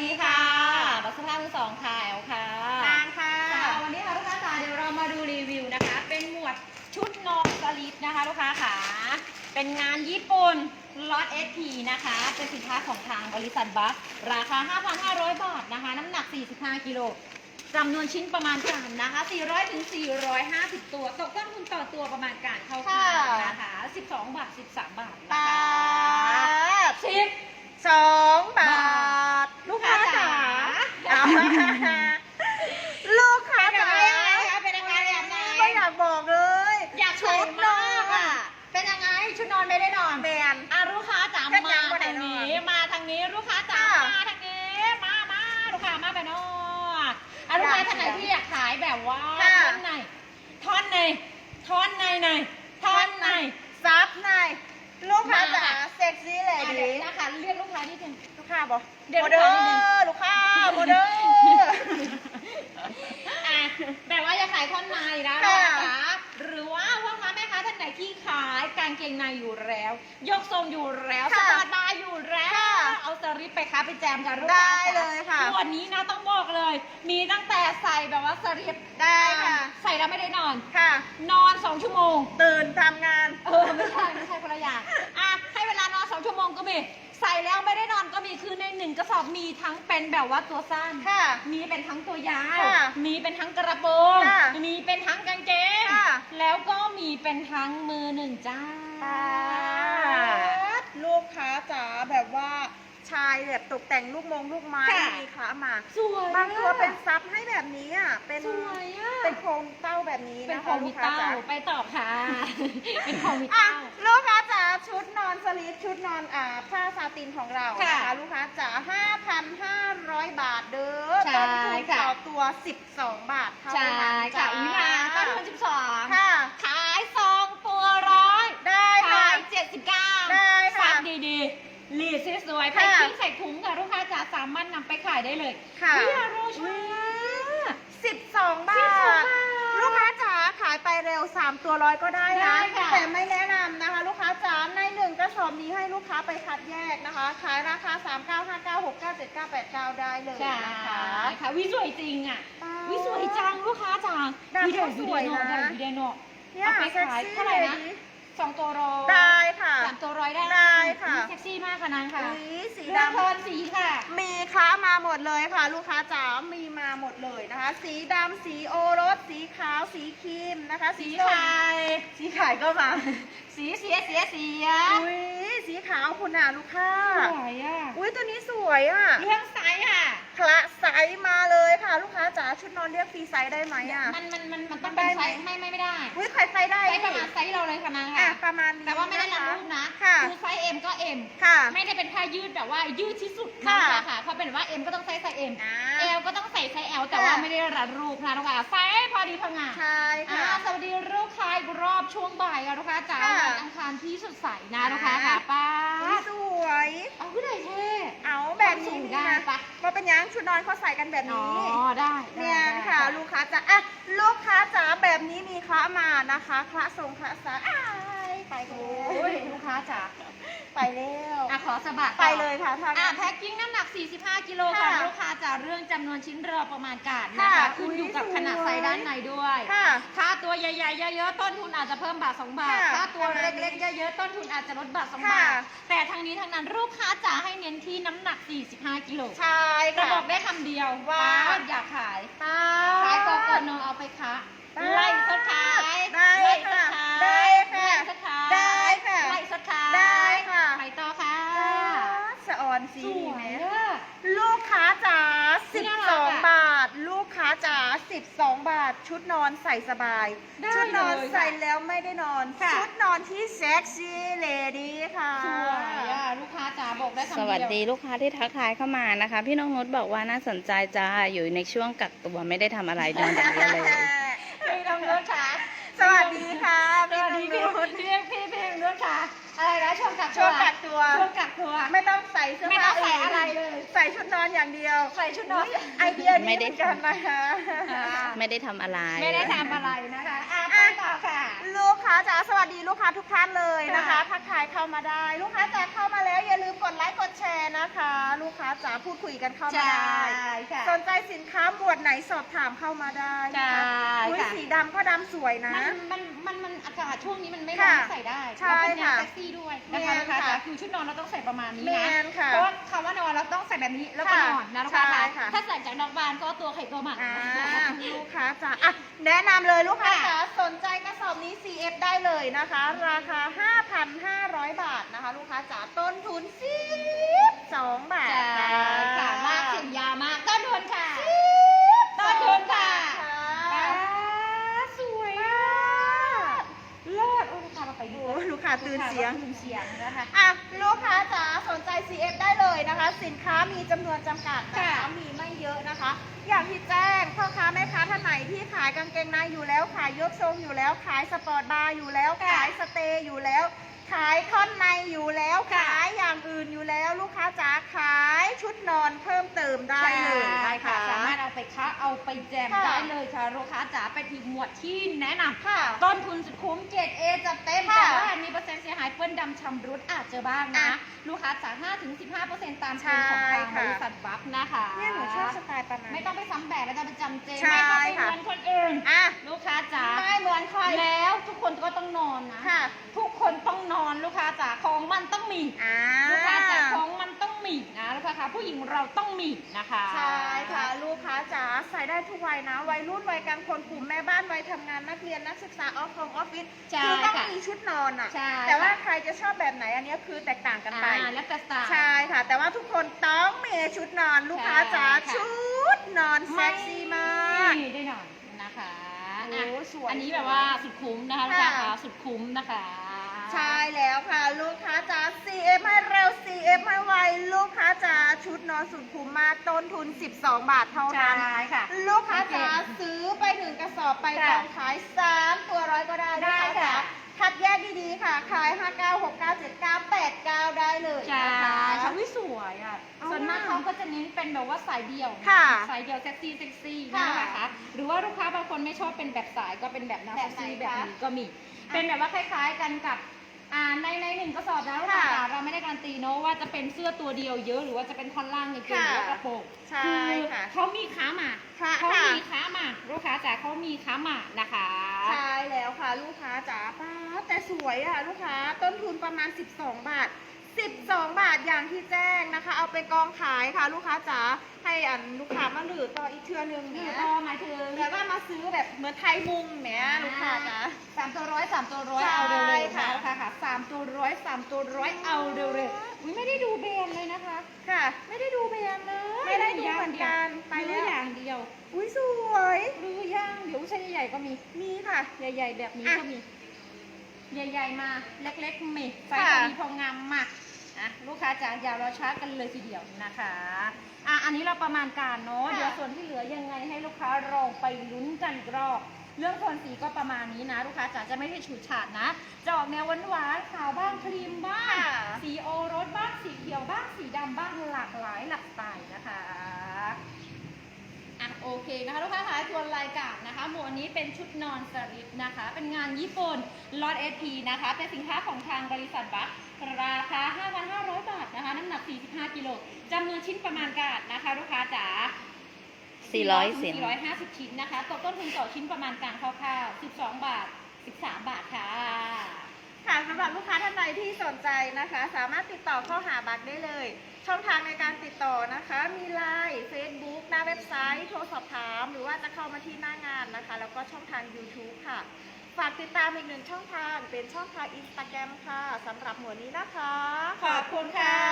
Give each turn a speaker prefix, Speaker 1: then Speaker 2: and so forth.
Speaker 1: ดีค่ะบัสภาพมือสองค่ะแอลค่ะ
Speaker 2: นางค่ะ
Speaker 1: ค่ะวันนี้ค่ะลูกค้าจ๋าเดี๋ยวเรามาดูรีวิวนะคะ เป็นหมวดชุดนอนสลิปนะคะลูกค้าค่ะเป็นงานญี่ปุ่นล็อตเอทีนะคะ เป็นสินค้าของทางบริษัทบัสราคา 5,500 บาทนะคะ น้ำหนัก 45 กิโลจำนวนชิ้นประมาณการนะคะ 400ถึง450 ตัว ตกต้นทุนต่อตัวประมาณการเข้าๆ
Speaker 2: ค่ะ
Speaker 1: นะคะ 12 บาท 13 บาท
Speaker 2: บ
Speaker 1: นะคะา
Speaker 2: ท
Speaker 1: ชิป
Speaker 2: สองบาท
Speaker 1: ลูกค้าจ๋า
Speaker 2: เอาลูกค้าจ๋า
Speaker 1: เป็นยังไงอะเป็นยังไง
Speaker 2: ไม่อยากบอกเลย
Speaker 1: อยาก
Speaker 2: ชุ
Speaker 1: ชุ
Speaker 2: ด
Speaker 1: ด
Speaker 2: น
Speaker 1: น
Speaker 2: อ
Speaker 1: อกก
Speaker 2: อะ
Speaker 1: อะ เป็นยังไงชุดนอนไม่ได้นอน
Speaker 2: แบน
Speaker 1: อะลูกค้าจ๋า
Speaker 2: แค่
Speaker 1: มา
Speaker 2: ยังบ่ได้
Speaker 1: ทางนี้
Speaker 2: นอน
Speaker 1: มาทางนี้ลูกค้าจ๋า
Speaker 2: ค่ะ
Speaker 1: มาทางนี้ มามาลูกค้ามาไปนอกอะลูกค้าท่านไหนที่อยากขายแบบว่า
Speaker 2: ค่ะ
Speaker 1: ท่อนไหนท่อนในท่อนในในท่อนใน
Speaker 2: ซับหน่อย ลูกค้าจ๋า
Speaker 1: มาค่ะ
Speaker 2: เซ็กซี่เลย
Speaker 1: อะ
Speaker 2: ดี
Speaker 1: เดี๋ยวนะคะเรียกลูกค้านิดนึง
Speaker 2: ลูกค้าบอก
Speaker 1: เดี๋ยว
Speaker 2: โมเดอ
Speaker 1: ลูกค้านิดนึง
Speaker 2: ร์ลูกค้าโมเดอร์
Speaker 1: อะแบบว่าจะขายท่อนในนะ
Speaker 2: ค่ะ
Speaker 1: คะหรือว่าพ่อค้าแม่ค้าท่านไหนที่ขายกางเกงในอยู่แล้ว ยกทรงอยู่แล้วส
Speaker 2: ค่ะ
Speaker 1: ปาร์ตาอยู่แล้ว
Speaker 2: ค่ะ
Speaker 1: เอาสลิปไปค้าไปแจมกันลูก
Speaker 2: ได้
Speaker 1: ค้า
Speaker 2: เลยค่ะ
Speaker 1: วันนี้นะต้องบอกเลย มีตั้งแต่ใส่แบบว่าสลิป
Speaker 2: ได้ค่ะ
Speaker 1: อ่ใส่แล้วไม่ได้นอน
Speaker 2: ค่ะ
Speaker 1: นอนสองชั่วโมง
Speaker 2: ตื่นทำงาน
Speaker 1: เออไม่ใช่ไม่ใช่คนละอย่างอะให้เวลานอนสองชั่วโมงก็มีใส่แล้วไม่ได้นอนก็มีคือในหนึ่งกระสอบมีทั้งเป็นแบบว่าตัวสั้น
Speaker 2: ค่ะ
Speaker 1: มีเป็นทั้งตัวยาว
Speaker 2: ค่ะ
Speaker 1: มีเป็นทั้งกระโปรง
Speaker 2: ค่ะ
Speaker 1: มีเป็นทั้งกางเกง
Speaker 2: ค่ะ
Speaker 1: แล้วก็มีเป็นทั้งมือหนึ่งจ้า
Speaker 2: ลูกค้าจ๋าแบบว่า ชายแบบตกแต่งลูกมงลูกไม้
Speaker 1: ค่ะ
Speaker 2: มีขามา
Speaker 1: สวย
Speaker 2: บางตัวเป็นซับให้แบบนี้อะเป็น
Speaker 1: สวยอะ
Speaker 2: เป็นโครงเต้าแบบนี้
Speaker 1: เป็น
Speaker 2: นะ
Speaker 1: โค
Speaker 2: คะ
Speaker 1: มิ
Speaker 2: ลูกค้า
Speaker 1: เต้า
Speaker 2: จ๋า
Speaker 1: ไปต่อค่ะ เป็นโคมิ
Speaker 2: อะ
Speaker 1: เต้า
Speaker 2: ลูกค้าจ๋าชุดนอนสลีปชุดนอนอ่าผ้าซาตินของเรา
Speaker 1: ค่ะ
Speaker 2: นะคะลูกค้าจ๋า5,500 บาทเด้อ
Speaker 1: ใช่
Speaker 2: ต้นทุน
Speaker 1: ค่ะ
Speaker 2: ต่อตัว 12 บาทเท่า
Speaker 1: ใช่
Speaker 2: นั้น
Speaker 1: ค่ะ
Speaker 2: จ้า
Speaker 1: อุ้ยมาต้นทุนสิบสอง
Speaker 2: ค่ะ ด
Speaker 1: สวยๆแพ็ค
Speaker 2: ค่ะ
Speaker 1: กิ้งใส่ถุงค่ะลูกค้าจ๋าสามารถนำไปขายได้เลย
Speaker 2: ค่ะ
Speaker 1: วิอาโรชา
Speaker 2: 12 บา
Speaker 1: 12
Speaker 2: ท
Speaker 1: บาท
Speaker 2: ลูกค้าจ๋าขายไปเร็ว 3 ตัวร้อยก็ได้
Speaker 1: ได้
Speaker 2: นะ
Speaker 1: ค่ะ
Speaker 2: แต่ไม่แนะนำนะคะ ลูกค้าจ๋าในหนึ่งกระสอบนี้ให้ลูกค้าไปคัดแยกนะคะ ขายราคา 3 9 5 9 6 9 7 9 8 9 ได้เลย
Speaker 1: ใช่
Speaker 2: นะคะ
Speaker 1: ค่ะวิสวยจริงอะ วิสวยจังลูกค้าจัง
Speaker 2: ดำก็สวยนะ
Speaker 1: วิเดโน
Speaker 2: เนี่ย
Speaker 1: เอาไป
Speaker 2: เซ็ก
Speaker 1: ขาย
Speaker 2: ซี่
Speaker 1: เท่าไหร่
Speaker 2: ย
Speaker 1: นะ
Speaker 2: ดิ
Speaker 1: สองตัวร้อย
Speaker 2: ได้ค่ะ
Speaker 1: สามตัวร้อยได้
Speaker 2: ได้ค่ะ
Speaker 1: อุ๊ยเซ็กซี่มากค่ะนางค่ะ
Speaker 2: อุ๊ยสี
Speaker 1: เลือก
Speaker 2: ดำ
Speaker 1: โทนสีค่ะ
Speaker 2: มีค้ามาหมดเลยค่ะ ลูกค้าจ๋ามีมาหมดเลยนะคะ สีดำสีโอรส สีขาวสีครีมนะคะ สี
Speaker 1: สี
Speaker 2: ส้ม
Speaker 1: ขาย
Speaker 2: สีขายก็มา
Speaker 1: สีเสียเสียเสีย
Speaker 2: อุ้ยสีขาวคุณอะลูกค้า
Speaker 1: สวยอะ
Speaker 2: อุ้ยตัวนี้สวยอะ
Speaker 1: เรื่องไซส์อะ
Speaker 2: คละไซส์มาเลยค่ะ ลูกค้าจ๋าชุดนอนเรียกฟรีไซส์ได้ไหมอะ
Speaker 1: มันมันมันมันต้อง
Speaker 2: ได้
Speaker 1: เป็น
Speaker 2: ไหม
Speaker 1: ไซส์ไม่ไม่ไม่ได้
Speaker 2: อุ้ยใครไซส์ได้
Speaker 1: ไซส์ประมาณไซส์เราเลยค่ะนาง
Speaker 2: อะ
Speaker 1: ค่ะ
Speaker 2: ประมาณนี้
Speaker 1: แต่ว่าไม่ได้รัด
Speaker 2: ค
Speaker 1: รูปนะ
Speaker 2: ค่ะ
Speaker 1: คือไซส์ M ก็ M
Speaker 2: ค่ะ
Speaker 1: ไม่ได้เป็นผ้ายืดแบบว่ายืดที่สุด
Speaker 2: ค่ะ
Speaker 1: นะคะเพราะเป็นว่า M ก็ต้องใส่ไซส์ M
Speaker 2: อ่า
Speaker 1: L ก็ต้องใส่ไซส์ L แต่
Speaker 2: ค่ะ
Speaker 1: ว่าไม่ได้รัดรูปนะลูกค้าไซส์พอดีพองาม
Speaker 2: ใช่
Speaker 1: อ่า
Speaker 2: ค่ะ
Speaker 1: สวัสดีลูกค้าอีกรอบช่วงบ่ายค่ะลูกค้าจ๋า
Speaker 2: ค่ะ
Speaker 1: วันอังคารที่สดใสนะลูกค้าค่ะป้า
Speaker 2: อุ้ยสวย
Speaker 1: เอาขึ้นไหนเท่
Speaker 2: เอาแบบนี้
Speaker 1: สูง
Speaker 2: นี่
Speaker 1: ได้
Speaker 2: นะ
Speaker 1: ปะ
Speaker 2: ว่าเป็นยังชุดนอนเขาใส่กันแบบ
Speaker 1: อ๋อ
Speaker 2: นี้
Speaker 1: ได้ได้
Speaker 2: เนี่ย
Speaker 1: ได้
Speaker 2: ค่ะ
Speaker 1: ได้
Speaker 2: ลูกค้าจ๋าอะลูกค้าจ๋าแบบนี้มีคละมานะคะคละทรงคละสายอ้ายไปเล
Speaker 1: โอ้ย
Speaker 2: ย
Speaker 1: ลูกค้าจ๋า
Speaker 2: ไปแล้ว
Speaker 1: อะขอสะบัดต่อ
Speaker 2: ไปเลยค่ะทาง
Speaker 1: อะ
Speaker 2: นั้น
Speaker 1: แพ็คกิ้งน้ำหนัก 45 กิโลค่ะ
Speaker 2: ค่ะ
Speaker 1: ลูกค้าจ๋าเรื่องจำนวนชิ้นเรือประมาณการนะคะ
Speaker 2: ค่ะ
Speaker 1: ขึ้นอยู่กับ
Speaker 2: อุ๊ย
Speaker 1: ขนาด
Speaker 2: สวย
Speaker 1: ไซส์ด้านในด้วย
Speaker 2: ค่ะ
Speaker 1: ค่าตัวใหญ่ๆเยอะๆต้นทุนอาจจะเพิ่มบาท2บาท
Speaker 2: ค่ะ
Speaker 1: ค่าตัว
Speaker 2: ประมาณนี้
Speaker 1: เล็กๆเยอะๆต้นทุนอาจจะลดบาท2
Speaker 2: ค่ะ
Speaker 1: บาทแต่ทางนี้ทางนั้นลูกค้าจ๋าให้เน้นที่น้ำหนัก 45 กิโล
Speaker 2: ใช่
Speaker 1: กระ
Speaker 2: ค่ะ
Speaker 1: บอกได้คำเดียว
Speaker 2: ว่า
Speaker 1: ป้อยากขาย
Speaker 2: ป้า
Speaker 1: ขายกอกอนเอาเอาไปค้า
Speaker 2: ได้
Speaker 1: ไล่สดขาย
Speaker 2: ได้
Speaker 1: ไล่ส
Speaker 2: ค่ะ
Speaker 1: ขาย
Speaker 2: ได้ค่ะ
Speaker 1: ไล่สดขาย
Speaker 2: ได้ค่ะ
Speaker 1: ไล่สดขาย
Speaker 2: ได้ค่ะ
Speaker 1: ไปต่อค่ะ
Speaker 2: สะ ออนสี
Speaker 1: ส
Speaker 2: ดี
Speaker 1: ว
Speaker 2: ไหม
Speaker 1: ยอะ
Speaker 2: ลูกค้าจ๋า
Speaker 1: นี่น่ารักอะ
Speaker 2: 12 บาท ลูกค้าจ๋า12 บาท ชุดนอนใส่สบาย
Speaker 1: ได้
Speaker 2: ชุดนอน
Speaker 1: เลยค่ะ
Speaker 2: ใส่แล้วไม่ได้นอน
Speaker 1: ค่ะ
Speaker 2: ชุดนอนที่เซ็กซี่เลดี้ค่ะ
Speaker 1: สวยอะลูกค้าจ๋าบอกได้คำเดียว
Speaker 3: สวัสดีลูกค้าที่ทักทายเข้ามานะคะ พี่น้องนุชบอกว่าน่าสนใจจ้าอยู่ในช่วงกักตัวไม่ได้ทำอะไรนอนอย่างเดียวเลย
Speaker 1: พี่น้องรถค่ะ
Speaker 2: สวัสดีค่ะ
Speaker 1: สวัสดีพี่
Speaker 2: น้องนุช
Speaker 1: พี่พี่พี่น้องรถค่ะ อะไรนะช่วงกัก
Speaker 2: ช่วงกักตัว
Speaker 1: ช่วงกักตัว
Speaker 2: ไม่ต้องใส่เสื้อ
Speaker 1: ไม่
Speaker 2: ผ้า
Speaker 1: ต้องใส่อะไรเลย
Speaker 2: ใส่ชุดนอนอย่างเดียว
Speaker 1: ใส่ชุดนอน
Speaker 2: ไอเดีย
Speaker 3: ไม่
Speaker 2: นี้
Speaker 3: ได้
Speaker 2: เหมือนกันนะคะ
Speaker 1: อ่า
Speaker 3: ไม่ได้ทำอะไร
Speaker 1: ไม่ได้ทำอะไรนะคะอะไปต่อค่ะ
Speaker 2: ลูกค้าจ๋าสวัสดีลูกค้าทุกท่านเลยนะคะ
Speaker 1: ค่ะ
Speaker 2: ทักทายเข้ามาได้ ลูกค้าจ๋าเข้ามาแล้วอย่าลืมกดไลค์กดแชร์นะคะ ลูกลูกค้าจ๋าพูดคุยกันเข้ามา
Speaker 1: ใช่
Speaker 2: ได้
Speaker 1: ค่ะ
Speaker 2: สนใจสินค้าหมวดไหนสอบถามเข้ามาได้
Speaker 1: ใช่
Speaker 2: นะคะอุ๊ย
Speaker 1: ค่ะ
Speaker 2: สีดำก็ดำสวยนะ
Speaker 1: มันมันมันมันอากาศช่วงนี้มันไม่ร้
Speaker 2: ค่ะ
Speaker 1: อนใส่ได้
Speaker 2: ใช่
Speaker 1: เราเป็นแนว
Speaker 2: ค่ะ
Speaker 1: เซ็กซี่ด้วยนะคะ
Speaker 2: แมน
Speaker 1: ลูกค้า
Speaker 2: ค่ะ
Speaker 1: จ๋าคือชุดนอนเราต้องใส่ประมาณนี้
Speaker 2: แม
Speaker 1: นะ
Speaker 2: นค่ะ
Speaker 1: เพราะว่าคำว่านอนเราต้องใส่แบบนี้แล้วก็
Speaker 2: ค่ะ
Speaker 1: นอนนะลูกค้า
Speaker 2: ใช่
Speaker 1: ค่ะ
Speaker 2: ค่ะ
Speaker 1: ถ้าใส่จากนอกบ้านก็ตัวไข่ตัวหมัน
Speaker 2: อ่า
Speaker 1: นะคะ
Speaker 2: ลูกค้าจ๋าอะแนะนำเลยลูกค้า
Speaker 1: ค่ะ
Speaker 2: จ๋าสนใจกระสอบนี้ CF ได้เลยนะคะ ราคา 5,500 บาทนะคะ ลูกค้าจ๋าต้นทุน12บาท
Speaker 1: ใช่
Speaker 2: จ้า
Speaker 1: ค่ะลากเสียงยาวมากต้นทุนค่ะ ต้นทุนค่ะ
Speaker 2: ค่ะ
Speaker 1: สวยอะเลิศโอ้ลูกค้าเราไปดู
Speaker 2: โอ้ลูกค้าตื่นเสียง
Speaker 1: ตื่นเสียงนะคะ
Speaker 2: อะ ลูกค้าจ๋าสนใจ CF ได้เลยนะคะ สินค้ามีจำนวนจำกัดนะคะ
Speaker 1: ค่ะ
Speaker 2: มีไม่เยอะนะคะ อย่างที่แจ้งพ่อค้าแม่ค้าท่านไหนที่ขายกางเกงในอยู่แล้วขายยกทรงอยู่แล้ว ขายสปอร์ตบาร์อยู่แล้ว
Speaker 1: ค่ะ
Speaker 2: ขายสเตย์อยู่แล้ว ขายท่อนในอยู่แล้ว
Speaker 1: ค่ะ
Speaker 2: ขายอย่างอื่นอยู่แล้วลูกค้าจ๋าขายชุดนอนเพิ่มเติมได้เลย
Speaker 1: ใช่
Speaker 2: นะ
Speaker 1: ค่ะ
Speaker 2: คะ
Speaker 1: สามารถเอาไปค้าเอาไปแจม
Speaker 2: ค่ะ
Speaker 1: ได้เลยค่ะลูกค้าจ๋าเป็นอีกหมวดที่แนะนำ
Speaker 2: ค่ะ
Speaker 1: ต้นทุนสุดคุ้มเกรดเอจะเต็ม
Speaker 2: ค่ะ
Speaker 1: แต่ว่ามีเปอร์เซ็นต์เสียหายเปื้อนดำชำรุดอาจจะบ้างนะ
Speaker 2: อะ
Speaker 1: ลูกค้าจ๋า5ถึง15ตามเกณฑ์ของทาง
Speaker 2: ใช่ค่ะ
Speaker 1: บริษัทบัฟนะคะ
Speaker 2: เนี่ยหนูชอบสไตล์ปานา
Speaker 1: ไม่ต้องไปซ้ำแบบไม่ต้องไปจำเจ
Speaker 2: ใช่
Speaker 1: ไม่ต้องไป
Speaker 2: ค่ะ
Speaker 1: เหมือนคนอื่น
Speaker 2: อะ
Speaker 1: ลูกค้าจ๋า
Speaker 2: ไม่เหมือนใคร
Speaker 1: แล้ว ทุกคนก็ต้องนอนนะ
Speaker 2: ค่ะ
Speaker 1: ทุกคนต้องนอนลูกค้าจ๋าของมันต้องมี
Speaker 2: อ่า
Speaker 1: ลูกค้าจ๋าของมันต้องมีนะลูกค้าคะผู้หญิงเราต้องมีนะคะ
Speaker 2: ใช่ค่ะ ลูกค้าจ๋าใส่ได้ทุกวัยนะ วัยรุ่นวัยกลางคนกลุ่มแม่บ้านวัยทำงานนักเรียนนักศึกษาออฟฟิศออฟฟิศ
Speaker 1: ใช่
Speaker 2: คือต้อง
Speaker 1: ค่ะ
Speaker 2: มีชุดนอนอะ
Speaker 1: ใช่
Speaker 2: แต่ว่า
Speaker 1: ค่ะ
Speaker 2: ใครจะชอบแบบไหนอันนี้คือแตกต่างกันไป
Speaker 1: อ่าแล้วแต่สไตล์
Speaker 2: ใช่ค่ะ แต่ว่าทุกคนต้องมีชุดนอนลูกค้าจ๋า
Speaker 1: ใช่ค่ะ
Speaker 2: ชุดนอนเซ็กซี่มาก
Speaker 1: ได้หน่อยนะคะ
Speaker 2: โอ้
Speaker 1: อะ
Speaker 2: สวย
Speaker 1: อันนี้แบบว่าสุดคุ้มนะคะลูกค้า
Speaker 2: ค่ะ
Speaker 1: คะสุดคุ้มนะคะ
Speaker 2: ใช่แล้วค่ะลูกค้าจ๋า CF ให้เร็ว CF ให้ไวลูกค้าจ๋าชุดนอนสุดคุ้มมากต้นทุน 12 บาทเท่า
Speaker 1: ใช่
Speaker 2: นั้น
Speaker 1: ค่ะ
Speaker 2: ลูกค้าจ๋าซื้อไปหนึ่งกระสอบไป
Speaker 1: ค่ะ
Speaker 2: กองขาย 3 ตัวร้อยก็ได้
Speaker 1: ได้
Speaker 2: ลูกค้าจ๋า
Speaker 1: ค่ะ
Speaker 2: คัดแยกดีๆค่ะ ขาย 5 9 6 9 7 9 8 9 ได้เล
Speaker 1: สวยอะ
Speaker 2: เอา
Speaker 1: ส่วนมาก
Speaker 2: มาก
Speaker 1: เขาก็จะเน้นเป็นแบบว่าสายเดี่ยว
Speaker 2: ค่ะ
Speaker 1: สายเดี่ยวเซ็กซี่เซ็กซี่
Speaker 2: ค่ะ
Speaker 1: นะคะ หรือว่าลูกค้าบางคนไม่ชอบเป็นแบบสายก็เป็นแบบแนว
Speaker 2: แบ
Speaker 1: เซ็
Speaker 2: บ
Speaker 1: ก
Speaker 2: ไหน
Speaker 1: ซี่
Speaker 2: คะ
Speaker 1: แบบนี้ก็มี เป็นแบบว่าคล้าย ๆ กันกับอ่าในในหนึ่งกระสอบนะลูกค้า
Speaker 2: ค่ะ
Speaker 1: จ๋าเราไม่ได้การันตีเนอะว่าจะเป็นเสื้อตัวเดียวเยอะหรือว่าจะเป็นท่อนล่างในเกง
Speaker 2: ค่ะ
Speaker 1: หรือว่ากระโปรง
Speaker 2: ใช่
Speaker 1: คือ
Speaker 2: ค่ะ
Speaker 1: เขามีค้ามา
Speaker 2: ค่ะ
Speaker 1: เขา
Speaker 2: ค่ะ
Speaker 1: มีค้ามาลูกค้าจ๋าเขามีค้ามานะคะ
Speaker 2: ใช่แล้วค่ะ ลูกค้าจ๋าป้าดแต่สวยอะ ลูกค้าต้นทุนประมาณ 12 บาท 12 บาทอย่างที่แจ้งนะคะ เอาไปกองขายค่ะ ลูกค้าจ๋าให้อันลูกค้ามาหรือต่ออีกเทือนึง
Speaker 1: หรือ
Speaker 2: เนี่ย
Speaker 1: ต่อหมายถึง
Speaker 2: แต่ว่ามาซื้อแบบเหมือนไทยมุงแหมลูกค้าจ๋า
Speaker 1: สามตัวร้อยสามตัวร้อย
Speaker 2: ใช่
Speaker 1: เอาเร็วๆ
Speaker 2: ค่ะ
Speaker 1: นะลูกค้าค่ะสามตัวร้อยสามตัวร้อยเอาเร็วๆอุ๊ยไม่ได้ดูแบรนด์เลยนะคะ
Speaker 2: ค่ะ
Speaker 1: ไม่ได้ดูแบรนด์เลย
Speaker 2: ไม่ได้ดูเหมือนกันไป
Speaker 1: ไป
Speaker 2: แล้
Speaker 1: แล้ววอย่างเดียว
Speaker 2: อุ้ยสวย
Speaker 1: หรือย่างเดี๋ยวใช่ใหญ่ๆก็มี
Speaker 2: มีค่ะ
Speaker 1: ใหญ่ ๆ แบบนี้
Speaker 2: อะ
Speaker 1: ก็มี ใหญ่ ๆ มาเล็กๆมีไฟ
Speaker 2: ค่ะ
Speaker 1: พอดีพองามมากอะลูกค้าจ๋าอย่ารอช้ากันเลยทีเดียวนะคะอะอันนี้เราประมาณการเนาะ
Speaker 2: ค่ะ
Speaker 1: เดี๋ยวส่วนที่เหลือยังไงให้ลูกค้าลองไปลุ้นกันอีกรอบเรื่องโทนสีก็ประมาณนี้นะ ลูกค้าจ๋าจะไม่ได้ฉูดฉาดนะจะออกแนวหวานๆขาวบ้างครีมบ้าง
Speaker 2: ค่ะ
Speaker 1: สีโอรสบ้างสีเขียวบ้างสีดำบ้างหลากหลายหลากสไตล์นะคะ อะโอเคนะคะลูกค้าคะทวนรายการนะคะ หมวดนี้เป็นชุดนอนสลิปนะคะ เป็นงานญี่ปุ่นลอตเอทีนะคะ เป็นสินค้าของทางบริษัทบัคราคา 5,500 บาทนะคะ น้ำหนัก 45 กิโลจำนวนชิ้นประมาณการนะคะ ลูกค้าจ๋า
Speaker 3: 400เสียง
Speaker 1: 450 ชิ้นนะคะตกต้นทุนต่อชิ้นประมาณการคร่าวๆ12 บาท 13 บาทค่ะ
Speaker 2: ค่ะสำหรับลูกค้าท่านใดที่สนใจนะคะ สามารถติดต่อเข้าหาบักได้เลย ช่องทางในการติดต่อนะคะ มีไลน์ Facebook หน้าเว็บไซต์ โทรสอบถาม หรือว่าจะเข้ามาที่หน้างานนะคะ แล้วก็ช่องทาง YouTube ค่ะ ฝากติดตามอีกหนึ่งช่องทาง เป็นช่องทางอินสตาแกรมค่ะสำหรับหมวดนี้นะคะ
Speaker 1: ขอบคุณค่ะ